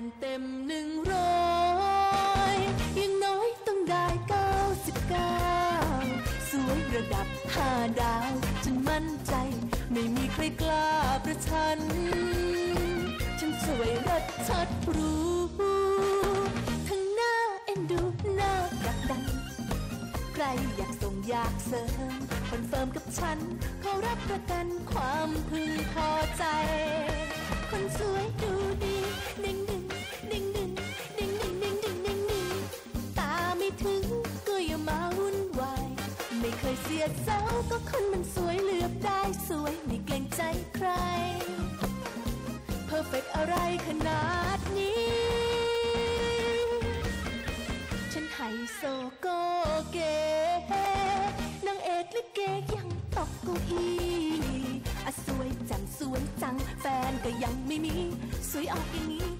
นเต็มหนึ่งร้อยยังน้อยต้องได้เก้าสิบเก้าสวยระดับห้าดาวฉันมั่นใจ ไม่มีใครกล้าประชัน ฉันสวยรสชัดรู้ ทั้งหน้าเอ็นดูหน้ารักดัน ใครอยากส่งอยากเสริมคอนเฟิร์มกับฉันเขารับประกันความพึงพอใจ คนสวยดูดี ดเสาก็คนมันสวยเลือกได้สวยไม่เกรงใจใคร เพอร์เฟกอะไรขนาดนี้ ฉันไฮโซโกเกนางเอกลิเกยังตกกูอี้อะสวยจังสวยจังแฟนก็ยังไม่มี สวยออกอย่างนี้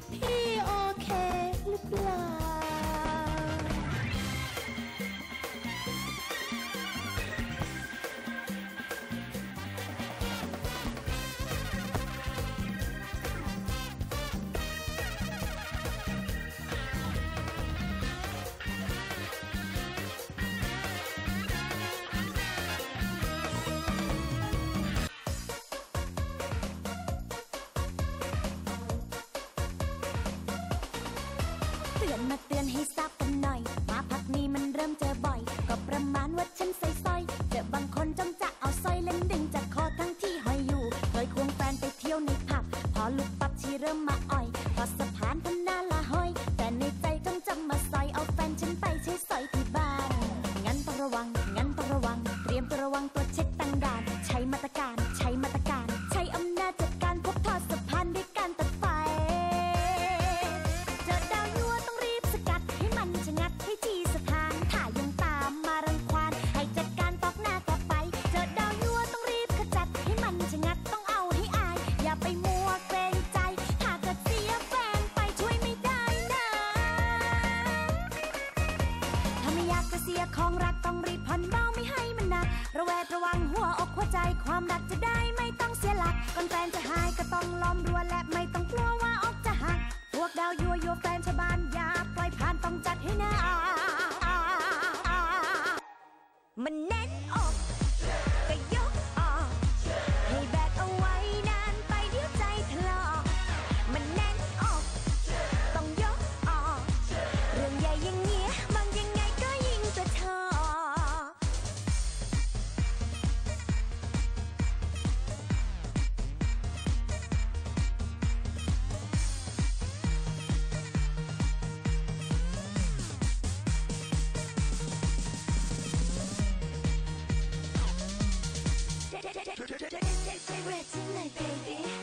ตือนมาเตือนให้ทราบกัน ใจความรักจะได้ cigarettes in my baby.